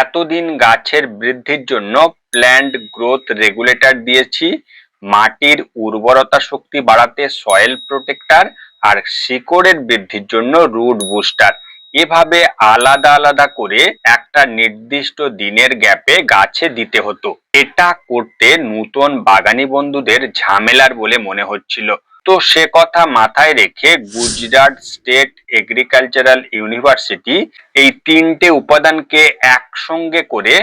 এতদিন গাছের বৃদ্ধির জন্য প্ল্যান্ট গ্রোথ রেগুলেটর দিয়েছি। মাটির উর্বরতা শক্তি বাড়াতে সয়েল প্রোটেক্টার আর শিকড়ের বৃদ্ধির জন্য রুট বুস্টার এভাবে আলাদা আলাদা করে একটা নির্দিষ্ট দিনের গ্যাপে গাছে দিতে হতো। এটা করতে নূতন বাগানি বন্ধুদের ঝামেলার বলে মনে হচ্ছিল। তো সে কথা মাথায় রেখে গুজরাট স্টেট এগ্রিকালচারাল ইউনিভার্সিটি এই তিনটে উপাদানকে একসঙ্গে করে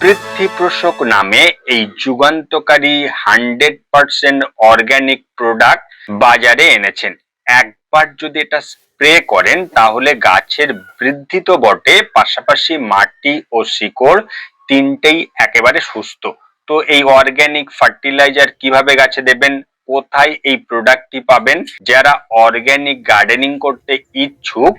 পৃথ্বীপ্রোষক নামে এই যুগান্তকারী হান্ড্রেড পার্সেন্ট অর্গ্যানিক প্রোডাক্ট বাজারে এনেছেন। একবার যদি এটা স্প্রে করেন, তাহলে গাছের বৃদ্ধি তো বটে, পাশাপাশি মাটি ও শিকড় তিনটেই একেবারে সুস্থ। তো এই অর্গ্যানিক ফার্টিলাইজার কীভাবে গাছে দেবেন? কোথায় এই প্রোডাক্টটি পাবেন? যারা অর্গ্যানিক গার্ডেনিং করতে ইচ্ছুক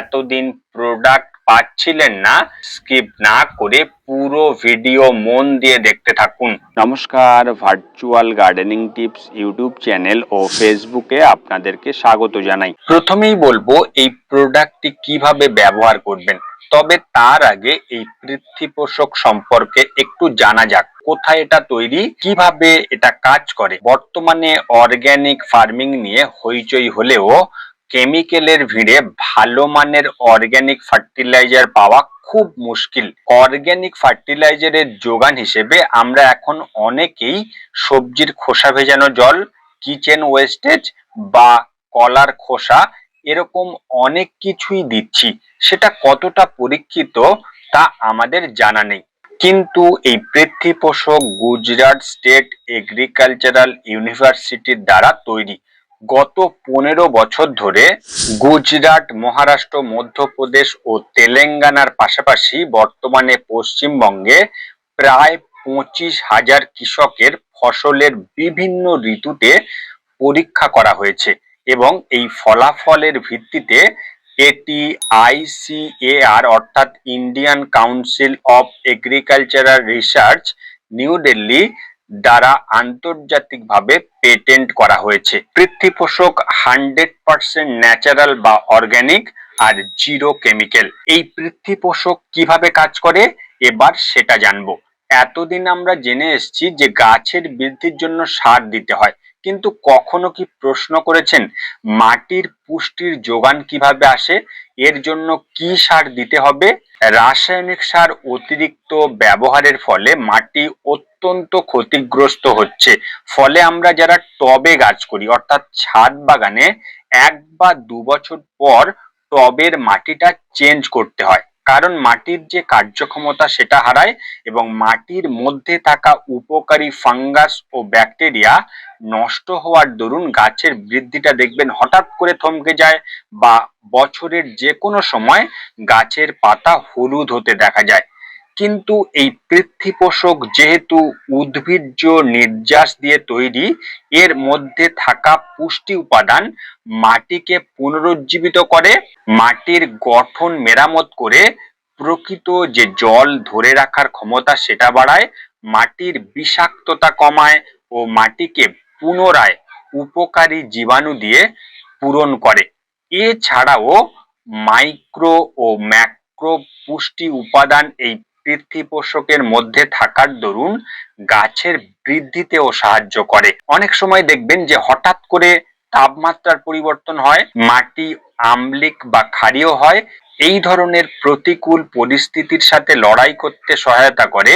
এতদিন প্রোডাক্ট পাচ্ছিলেন না স্কিপ না করে পুরো ভিডিও মন দিয়ে দেখতে থাকুন। নমস্কার virtual gardening tips YouTube channel ও ফেসবুকে আপনাদেরকে স্বাগত জানাই। প্রথমেই বলব এই প্রোডাক্টটি কীভাবে ব্যবহার করবেন? তবে তার আগে এই পৃথ্বীপোষক সম্পর্কে একটু জানা যাক। কোথায় এটা তৈরি? কীভাবে এটা কাজ করে? বর্তমানে অর্গ্যানিক ফার্মিং নিয়ে হইচই হলেও কেমিক্যালের ভিড়ে ভালো মানের অর্গ্যানিক ফার্টিলাইজার পাওয়া খুব মুশকিল। অর্গ্যানিক ফার্টিলাইজারের যোগান হিসেবে আমরা এখন অনেকেই সবজির খোসা ভেজানো জল, কিচেন ওয়েস্টেজ বা কলার খোসা এরকম অনেক কিছুই দিচ্ছি। সেটা কতটা পরীক্ষিত তা আমাদের জানা নেই। কিন্তু এই পৃথ্বীপোষক গুজরাট স্টেট এগ্রিকালচারাল ইউনিভার্সিটির দ্বারা তৈরি। গত পনেরো বছর ধরে গুজরাট, মহারাষ্ট্র, মধ্যপ্রদেশ ও তেলেঙ্গানার পাশাপাশি বর্তমানে পশ্চিমবঙ্গে প্রায় পঁচিশ হাজার কৃষকের ফসলের বিভিন্ন ঋতুতে পরীক্ষা করা হয়েছে এবং এই ফলাফলের ভিত্তিতে এটি আইসিএআর অর্থাৎ Indian council of agricultural research New Delhi দ্বারা আন্তর্জাতিকভাবে পেটেন্ট করা হয়েছে। পৃথ্বীপোষক হান্ড্রেড পার্সেন্ট ন্যাচারাল বা অর্গ্যানিক আর জিরো কেমিক্যাল এই পৃথ্বীপোষক কীভাবে কাজ করে? এবার সেটা জানব। এতদিন আমরা জেনে এসেছি যে গাছের বৃদ্ধির জন্য সার দিতে হয়। কিন্তু কখনো কি প্রশ্ন করেছেন মাটির পুষ্টির যোগান কীভাবে আসে? এর জন্য কি সার দিতে হবে? রাসায়নিক সার অতিরিক্ত ব্যবহারের ফলে মাটি অত্যন্ত ক্ষতিগ্রস্ত হচ্ছে। ফলে আমরা যারা টবে গাছ করি, অর্থাৎ ছাদ বাগানে, এক বা দু বছর পর টবের মাটিটা চেঞ্জ করতে হয়। কারণ মাটির যে কার্যক্ষমতা সেটা হারায় এবং মাটির মধ্যে থাকা উপকারী ফাঙ্গাস ও ব্যাকটেরিয়া নষ্ট হওয়ার দরুন গাছের বৃদ্ধিটা দেখবেন হঠাৎ করে থমকে যায় বা বছরের যে কোনো সময় গাছের পাতা হলুদ হতে দেখা যায়। কিন্তু এই পৃথ্বীপোষক যেহেতু উদ্ভিজ্জ নির্যাস দিয়ে তৈরি, এর মধ্যে থাকা পুষ্টি উপাদান মাটিকে পুনরুজ্জীবিত করে, মাটির গঠন মেরামত করে, প্রকৃত যে জল ধরে রাখার ক্ষমতা সেটা বাড়ায়, মাটির বিষাক্ততা কমায় ও মাটিকে পুনরায় উপকারী জীবাণু দিয়ে পূরণ করে। এছাড়াও মাইক্রো ও ম্যাক্রো পুষ্টি উপাদান এই পৃথ্বীপোষকের মধ্যে থাকার দরুন গাছের বৃদ্ধিতেও সাহায্য করে। অনেক সময় দেখবেন যে হঠাৎ করে তাপমাত্রার পরিবর্তন হয়, মাটি আম্লিক বা ক্ষারীয় হয়, এই ধরনের প্রতিকূল পরিস্থিতির সাথে লড়াই করতে সহায়তা করে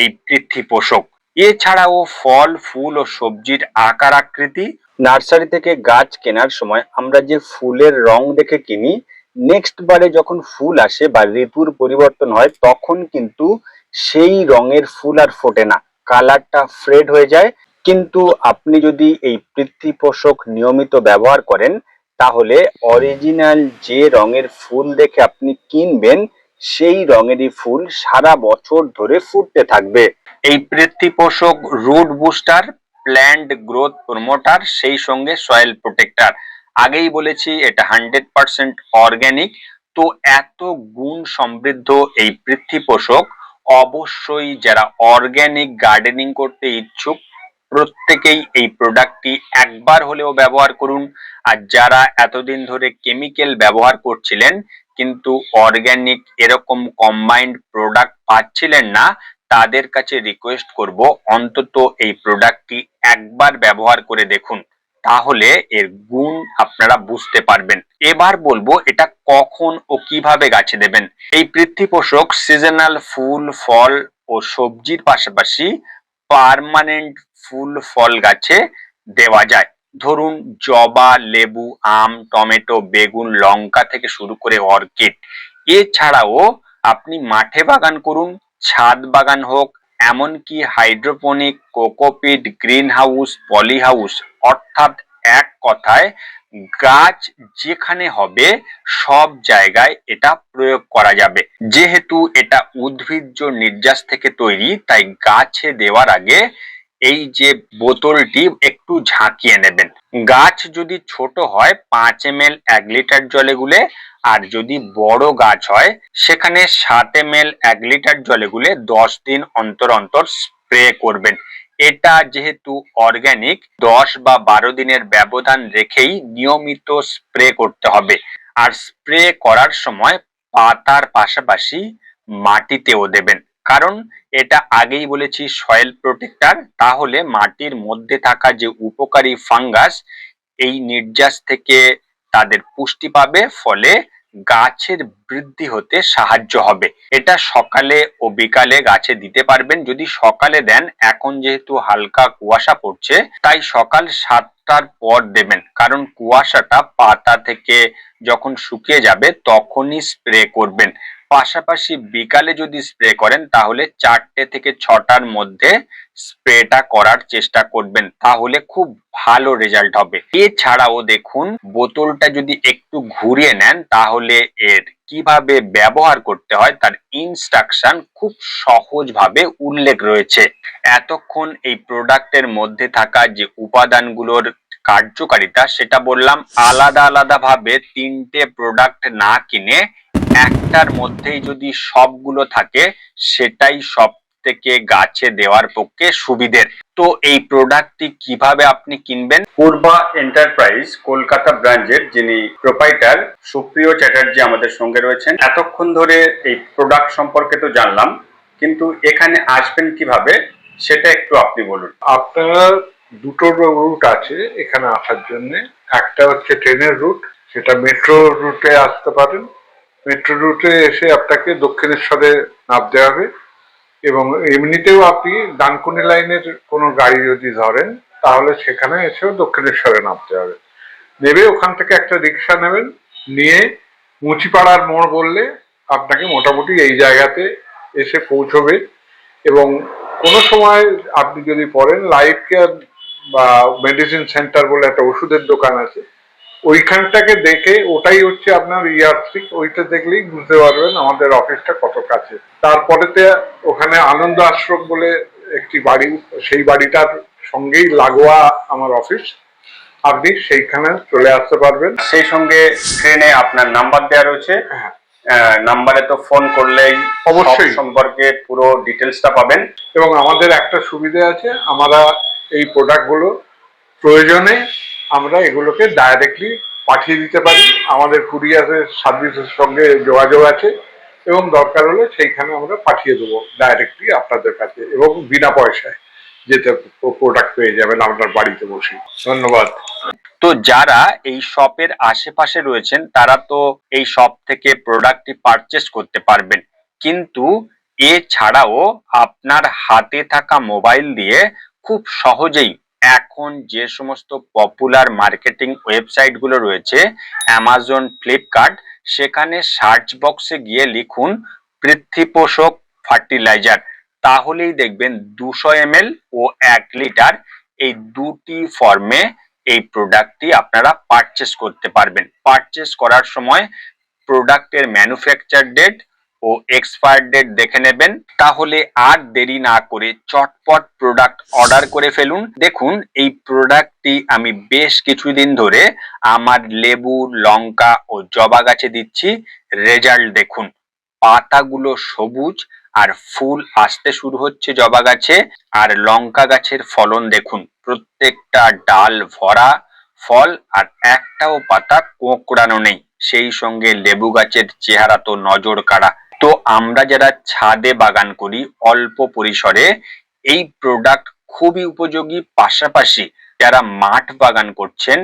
এই পৃথিপোষক এছাড়াও ফল, ফুল ও সবজির আকার আকৃতি। নার্সারি থেকে গাছ কেনার সময় আমরা যে ফুলের রং দেখে কিনি নেক্সট বারে যখন ফুল আসে বা ঋতুর পরিবর্তন হয়, তখন কিন্তু সেই রঙের ফুল আর ফোটে না। কালারটা ফ্রেড হয়ে যায়। কিন্তু আপনি যদি এই পৃথ্বীপোষক নিয়মিত ব্যবহার করেন, তাহলে অরিজিনাল যে রঙের ফুল দেখে আপনি কিনবেন, সেই রঙেরই ফুল সারা বছর ধরে ফুটতে থাকবে। এই Prithviposhak root booster plant growth promoter সেই সঙ্গে সয়েল প্রোটেক্টর আগেই বলেছি, এটা হান্ড্রেড পার্সেন্ট অর্গ্যানিক। তো এত গুণ সমৃদ্ধ এই পৃথ্বীপোষক অবশ্যই যারা অর্গ্যানিক গার্ডেনিং করতে ইচ্ছুক, প্রত্যেকেই এই প্রোডাক্টটি একবার হলেও ব্যবহার করুন। আর যারা এতদিন ধরে কেমিক্যাল ব্যবহার করছিলেন, কিন্তু অর্গ্যানিক এরকম কম্বাইন্ড প্রোডাক্ট পাচ্ছিলেন না, তাদের কাছে রিকোয়েস্ট করব, অন্তত এই প্রোডাক্টটি একবার ব্যবহার করে দেখুন। তাহলে এর গুণ আপনারা বুঝতে পারবেন। এবার বলব এটা কখন ও কীভাবে গাছে দেবেন। এই পৃথ্বীপোষক সিজনাল ফুল, ফল ও সবজির পাশাপাশি পার্মানেন্ট ফুল, ফল গাছে দেওয়া যায়। ধরুন জবা, লেবু, আম, টমেটো, বেগুন, লঙ্কা থেকে শুরু করে অর্কিড। এছাড়াও আপনি মাঠে বাগান করুন, ছাদ বাগান হোক এমনকি hydroponic, cocopeat green house poly house অর্থাৎ এক কথায় গাছ যেখানে হবে, সব জায়গায় এটা প্রয়োগ করা যাবে। যেহেতু এটা উদ্ভিজ্জ নির্যাস থেকে তৈরি, তাই গাছে দেওয়ার আগে এই যে বোতলটি একটু ঝাঁকিয়ে নেবেন। গাছ যদি ছোট হয়, পাঁচ এম এল এক লিটার জলে গুলে, আর যদি বড় গাছ হয়, সেখানে সাত এম এল এক লিটার জলে গুলে দশ দিন অন্তর অন্তর স্প্রে করবেন। এটা যেহেতু অর্গানিক দশ বা বারো দিনের ব্যবধান রেখেই নিয়মিত স্প্রে করতে হবে। আর স্প্রে করার সময় পাতার পাশাপাশি মাটিতেও দেবেন। কারণ এটা আগেই বলেছি সয়েল প্রোটেক্টর তাহলে মাটির মধ্যে থাকা যে উপকারী ফাঙ্গাস এই নির্যাস থেকে তাদের পুষ্টি পাবে, ফলে গাছের বৃদ্ধি হতে সাহায্য হবে। এটা সকালে ও বিকালে গাছে দিতে পারবেন, যদি সকালে দেন, এখন যেহেতু হালকা কুয়াশা পড়ছে, তাই সকাল সাতটার পর দেবেন, কারণ কুয়াশাটা পাতা থেকে যখন শুকিয়ে যাবে, তখনই স্প্রে করবেন। পাশাপাশি বিকালে যদি স্প্রে করেন, তাহলে চারটে থেকে ছটার মধ্যে স্প্রেটা করার চেষ্টা করবেন, তাহলে খুব ভালো রেজাল্ট হবে। এছাড়াও দেখুন, বোতলটা যদি একটু ঘুরিয়ে নেন, তাহলে এর কীভাবে ব্যবহার করতে হয়, তার ইনস্ট্রাকশন খুব সহজভাবে উল্লেখ রয়েছে। এতক্ষণ এই প্রোডাক্টের মধ্যে থাকা যে উপাদানগুলোর কার্যকারিতা, সেটা বললাম আলাদা আলাদা ভাবে তিনটে প্রোডাক্ট না কিনে একটার মধ্যেই যদি সবগুলো থাকে সেটাই সব থেকে গাছে দেওয়ার পক্ষে সুবিধের। তো এই প্রোডাক্টটি কীভাবে আপনি কিনবেন? পূর্বা এন্টারপ্রাইজ কলকাতা ব্রাঞ্চের যিনি প্রোপাইটার সুপ্রিয় চ্যাটার্জি আমাদের সঙ্গে রয়েছেন। এতক্ষণ ধরে এই প্রোডাক্ট সম্পর্কে তো জানলাম কিন্তু এখানে আসবেন কীভাবে সেটা একটু আপনি বলুন। আপনার দুটো রুট আছে এখানে আসার জন্য। একটা হচ্ছে ট্রেনের রুট সেটা মেট্রো রুটে আসতে পারেন। মেট্রো রুটে এসে আপনাকে দক্ষিণেশ্বরে নামতে হবে এবং এমনিতেও আপনি ডানকুনি লাইনের কোনো গাড়ি যদি ধরেন, তাহলে সেখানে এসেও দক্ষিণেশ্বরে নামতে হবে। নেবে, ওখান থেকে একটা রিক্সা নেবেন, নিয়ে মুচিপাড়ার মোড় বললে আপনাকে মোটামুটি এই জায়গাতে এসে পৌঁছবে এবং কোনো সময় আপনি যদি পড়েন লাইফ কেয়ার বা মেডিসিন সেন্টার বলে একটা ওষুধের দোকান আছে ওইখানটাকে দেখে ওটাই হচ্ছে আপনার ইয়ার্থিক ওইটা দেখলেই বুঝতে পারবেন আমাদের অফিসটা কত কাছে। তারপরেতে ওখানে আনন্দ আশ্রম বলে একটি বাড়ি সেই বাড়িটার সঙ্গেই লাগোয়া আমার অফিস। আপনি সেইখানে চলে আসতে পারবেন। সেই সঙ্গে স্ক্রিনে আপনার নাম্বার দেওয়া রয়েছে। হ্যাঁ। নাম্বারে তো ফোন করলেই অবশ্যই। সম্পর্কে পুরো ডিটেলসটা পাবেন। এবং আমাদের একটা সুবিধা আছে আমরা এই প্রোডাক্টগুলো প্রয়োজনে আমরা এগুলোকে ডাইরেক্টলি পাঠিয়ে দিতে পারি। আমাদের কুরিয়ারের সার্ভিসের সঙ্গে যোগাযোগ আছে এবং দরকার হলে সেইখানে আমরা পাঠিয়ে দেবো ডাইরেক্টলি আপনাদের কাছে এবং বিনা পয়সায় যেতে প্রোডাক্ট পেয়ে যাবেন আপনার বাড়িতে বসে ধন্যবাদ। তো যারা এই শপের আশেপাশে রয়েছেন, তারা তো এই শপ থেকে প্রোডাক্টটি পারচেস করতে পারবেন। কিন্তু এছাড়াও আপনার হাতে থাকা মোবাইল দিয়ে খুব সহজেই এখন যে সমস্ত পপুলার মার্কেটিং ওয়েবসাইটগুলো রয়েছে অ্যামাজন ফ্লিপকার্ট সেখানে সার্চ বক্সে গিয়ে লিখুন পৃথ্বীপোষক ফার্টিলাইজার তাহলেই দেখবেন দুশো এম ও এক লিটার এই দুটি ফর্মে এই প্রোডাক্টটি আপনারা পারচেস করতে পারবেন। পারচেস করার সময় প্রোডাক্টের ম্যানুফ্যাকচার ডেট ও এক্সপায়ার ডেট দেখে নেবেন। তাহলে আর দেরি না করে চটপট প্রোডাক্ট অর্ডার করে ফেলুন। দেখুন, এই প্রোডাক্টটি আমি বেশ কিছুদিন ধরে আমার লেবু, লঙ্কা ও জবা গাছে দিচ্ছি। রেজাল্ট দেখুন, পাতাগুলো সবুজ আর ফুল আসতে শুরু হচ্ছে জবা গাছে। আর লঙ্কা গাছের ফলন দেখুন, প্রত্যেকটা ডাল ভরা ফল আর একটাও পাতা কোঁকড়ানো নেই। সেই সঙ্গে লেবু গাছের চেহারা তো নজর কাড়া তো আমরা যারা ছাদে বাগান করি, অল্প পরিসরে এই প্রোডাক্ট খুবই উপযোগী। পাশাপাশি যারা মাঠ বাগান করছেন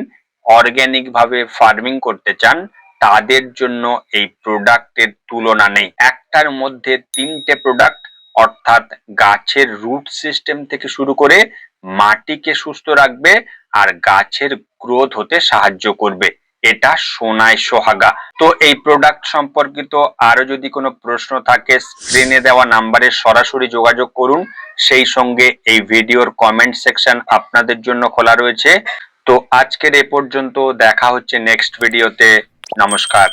অর্গ্যানিক ভাবে ফার্মিং করতে চান, তাদের জন্য এই প্রোডাক্টের তুলনা নেই। একটার মধ্যে তিনটে প্রোডাক্ট অর্থাৎ গাছের রুট সিস্টেম থেকে শুরু করে মাটিকে সুস্থ রাখবে আর গাছের গ্রোথ হতে সাহায্য করবে। এটা সোনায় সোহাগা। তো এই প্রোডাক্ট সম্পর্কিত আরও যদি কোনো প্রশ্ন থাকে স্ক্রিনে দেওয়া নাম্বারে সরাসরি যোগাযোগ করুন। সেই সঙ্গে এই ভিডিওর কমেন্ট সেকশন আপনাদের জন্য খোলা রয়েছে। তো আজকের এ পর্যন্ত দেখা হচ্ছে নেক্সট ভিডিওতে নমস্কার।